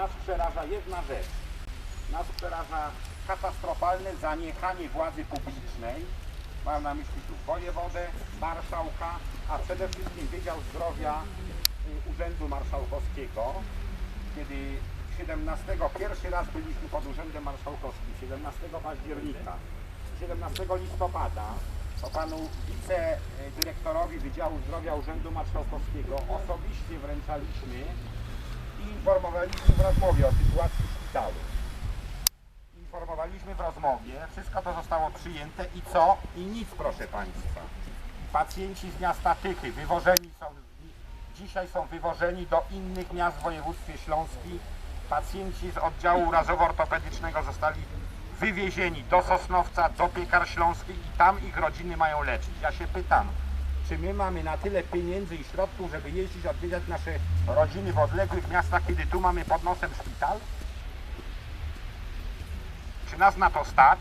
nas przeraża jedna rzecz. Nas przeraża katastrofalne zaniechanie władzy publicznej. Mam na myśli tu wojewodę, marszałka, a przede wszystkim Wydział Zdrowia y, Urzędu Marszałkowskiego. Kiedy 17, pierwszy raz byliśmy pod Urzędem Marszałkowskim, 17 października, 17 listopada, to panu wicedyrektorowi Wydziału Zdrowia Urzędu Marszałkowskiego osobiście wręczaliśmy informowaliśmy w rozmowie o sytuacji w szpitalu. Informowaliśmy w rozmowie, wszystko to zostało przyjęte i co? I nic proszę Państwa. Pacjenci z miasta Tychy wywożeni są, dzisiaj są wywożeni do innych miast w województwie śląskim. Pacjenci z oddziału urazowo-ortopedycznego zostali wywiezieni do Sosnowca, do Piekar Śląskich i tam ich rodziny mają leczyć. Ja się pytam, czy my mamy na tyle pieniędzy i środków, żeby jeździć, odwiedzać nasze rodziny w odległych miastach, kiedy tu mamy pod nosem szpital? Czy nas na to stać?